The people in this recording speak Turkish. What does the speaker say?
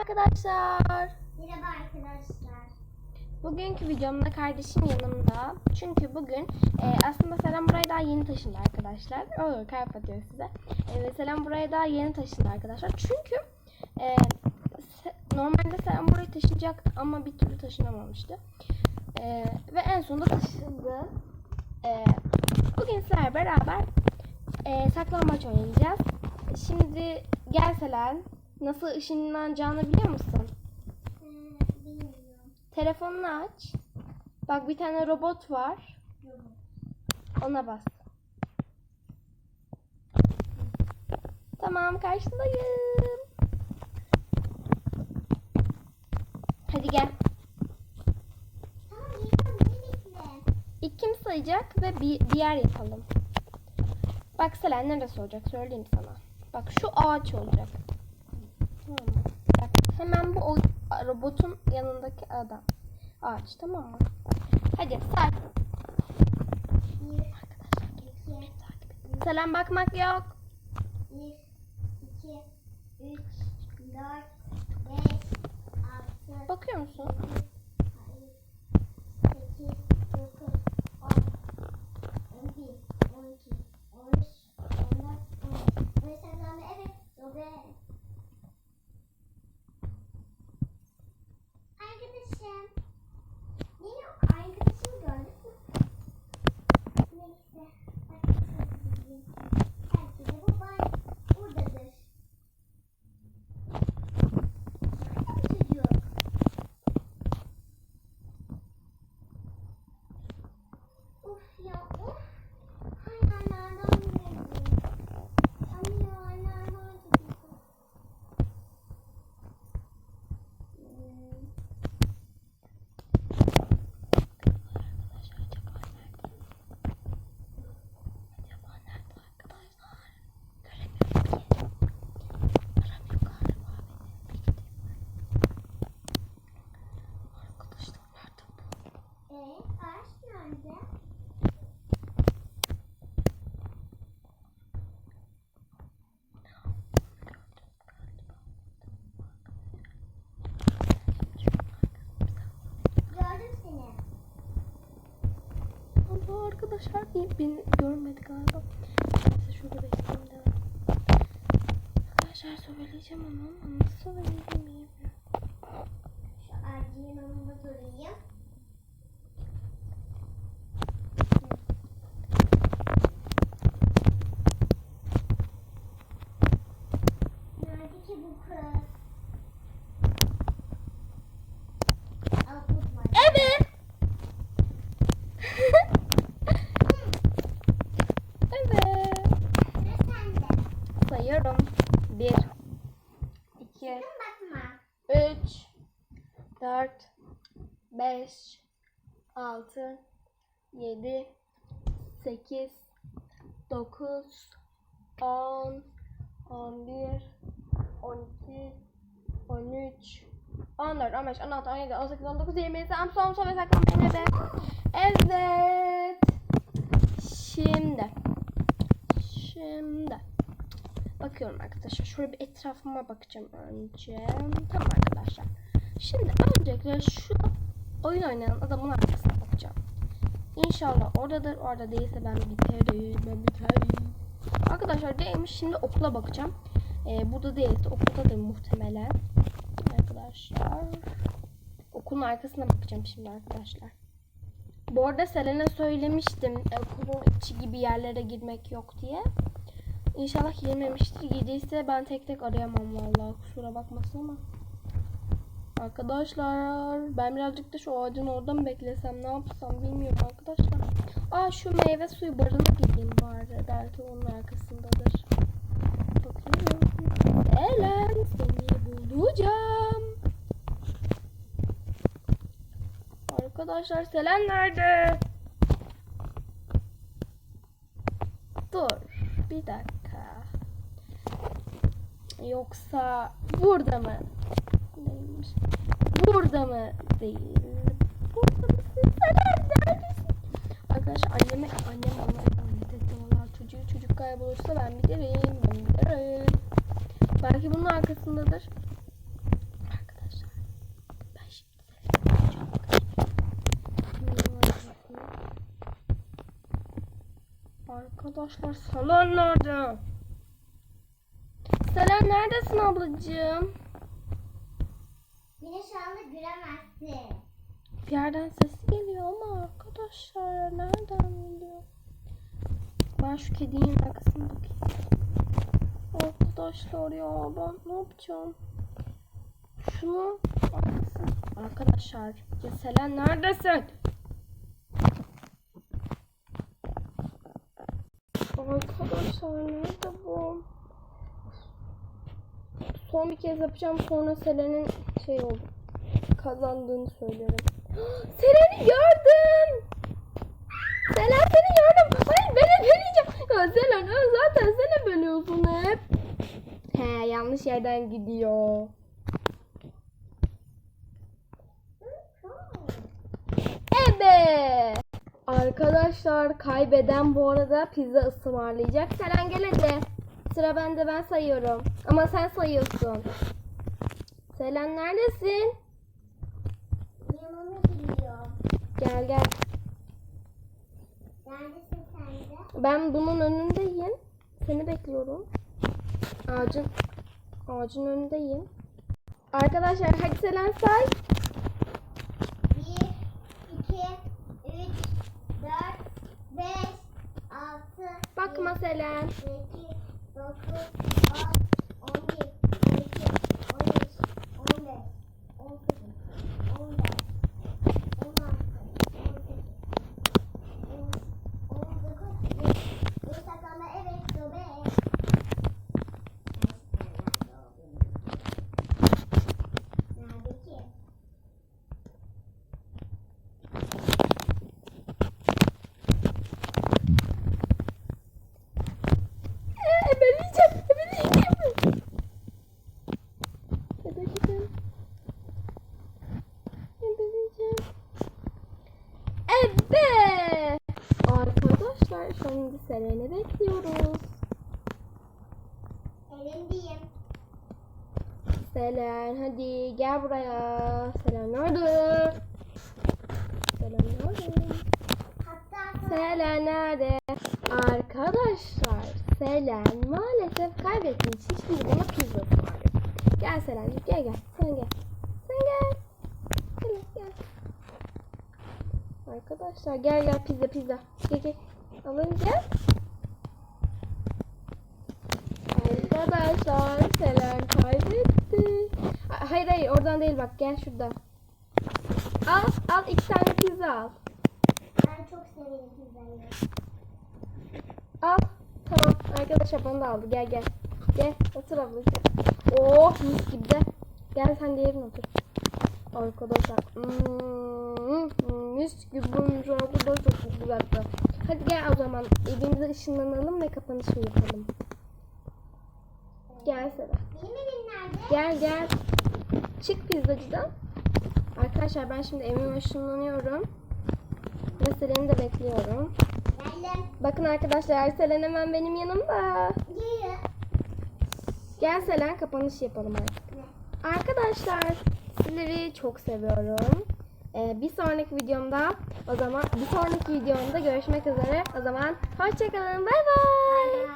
arkadaşlar. Merhaba arkadaşlar. Bugünkü videomda kardeşim yanımda. Çünkü bugün e, aslında Selam buraya daha yeni taşındı arkadaşlar. Olur kalp atıyor size. E, Selam buraya daha yeni taşındı arkadaşlar. Çünkü e, se- normalde Selam buraya taşınacak ama bir türlü taşınamamıştı. E, ve en sonunda taşındı. E, bugün sizlerle beraber e, saklambaç oynayacağız. Şimdi gel Selen. Nasıl ışınlanacağını biliyor musun? Ee, bilmiyorum. Telefonunu aç. Bak bir tane robot var. Ona bas. Tamam karşındayım. Hadi gel. İlk kim sayacak ve bir, bir yer yapalım. Bak Selen neresi olacak söyleyeyim sana. Bak şu ağaç olacak. Tamam? Bak hemen bu robotun yanındaki adam. Ağaç tamam mı? Hadi iki, Selen bakmak yok. bir, iki, üç, dört, beş, altı, Bakıyor musun? yedi, sekiz, dokuz, on, on bir, on iki, on üç, on dört, on beş. Ve senden de evet, Robe. Arkadaşım. Yeni arkadaşımı gördük mü? Neyse. Arkadaşım. Belki de bu var. Buradadır. Nerede bu çocuk? Uf ya uf. Hayvanlardan biri. Anne hayvanlar çocuk. Hmm. Ee, ağaç nerede? Gördüm seni. Allah arkadaşlar iyi beni görmedi galiba. Neyse şurada bekleyelim de. Arkadaşlar söyleyeceğim ama nasıl söyleyeyim. Şu ağacın yanında durayım. 5, 6, 7, 8, 9, 10, 11, 12, 13, 14, 15, 16, 17, 18, 19, 20, 21, son son ve saklanmayın de. Evet. Şimdi. Şimdi. Bakıyorum arkadaşlar. Şöyle bir etrafıma bakacağım önce. Tamam arkadaşlar. Şimdi öncelikle şu oyun oynayan adamın arkasına bakacağım. İnşallah oradadır. Orada değilse ben biterim. Ben biterim. Arkadaşlar değilmiş. Şimdi okula bakacağım. Ee, burada değilse okuldadır muhtemelen. Arkadaşlar. Okulun arkasına bakacağım şimdi arkadaşlar. Bu arada Selen'e söylemiştim okulun içi gibi yerlere girmek yok diye. İnşallah girmemiştir. Girdiyse ben tek tek arayamam vallahi kusura bakmasın ama. Arkadaşlar ben birazcık da şu ağacın orada mı beklesem ne yapsam bilmiyorum arkadaşlar. Aa şu meyve suyu barına gideyim bari. Belki onun arkasındadır. Bakıyorum. Selen seni bulacağım. Arkadaşlar Selen nerede? Dur bir dakika. Yoksa burada mı? Neymiş? Burada mı? Değil. Burada mısın? Sen? Arkadaşlar anneme, annem bana emanet etti. Valla çocuğu çocuk kaybolursa ben bilirim. Ben bilirim. Belki bunun arkasındadır. Arkadaşlar. Arkadaşlar salon nerede? Selen neredesin ablacığım? Bir yerden ses geliyor ama arkadaşlar nereden geliyor? Ben şu kedinin arkasına bakayım. Arkadaşlar ya ben ne yapacağım? Şunu arkası. Arkadaşlar ya Selen neredesin? Arkadaşlar nerede bu? Son bir kez yapacağım sonra Selen'in şey oldu. Kazandığını söylerim. Selen'i gördüm. Selen seni gördüm. Hayır beni böleceğim. Ya Selen zaten seni bölüyorsun hep. He yanlış yerden gidiyor. Ebe. Arkadaşlar kaybeden bu arada pizza ısmarlayacak. Selen gel hadi. Sıra bende ben sayıyorum. Ama sen sayıyorsun. Selen neredesin? Yanıma gidiyor. Gel gel. Neredesin sen de? Ben bunun önündeyim. Seni bekliyorum. Ağacın ağacın önündeyim. Arkadaşlar hadi Selen say. 1, 2, 3, 4, 5, 6, Bakma Selen. 8, 9, 10, 11, 12, 13, 15, 18, 15, 16, 18, 19, 20. Bu saklanma evet sobe. Nerede ki? Ee, ebeleyeceğim. Ebeleyeceğim. Ebeleyeceğim. Ebeleyeceğim. Evet. Arkadaşlar şimdi Selen'i bekliyoruz. Elindeyim. Selen hadi gel buraya. Selen nerede? Selen nerede? Selen nerede? Arkadaşlar Selen maalesef kaybettiği için şimdi bana pizza ısmarlıyor. Gel Selen'cik gel gel. Sen gel. Sen gel. Gel gel. Arkadaşlar gel gel pizza pizza. Gel gel. Alın gel. Arkadaşlar Selen kaybetti. Ha- Hayır hayır oradan değil bak gel şurada. Al al iki tane pizza al. ben çok severim pizzayı. Al. Tamam. Arkadaşlar bana da aldı. Gel gel. Gel. Otur ablacığım. Oh mis gibi de. Gel sen de yerine otur. Arkadaşlar. Hmm, mis gibi bulmuş. Arkadaşlar çok güzel. Hadi gel o zaman. Evimize ışınlanalım ve kapanışı yapalım. Gel Sera. Benim evim nerede? Gel gel. Çık pizzacıdan. Arkadaşlar ben şimdi evime ışınlanıyorum. Ve Selen'i de bekliyorum. Geldim. Bakın arkadaşlar Selen hemen benim yanımda. Yürü. Gel Selen kapanış yapalım artık. Arkadaşlar sizleri çok seviyorum. Ee, bir sonraki videomda o zaman bir sonraki videomda görüşmek üzere. O zaman hoşçakalın. Bay bay.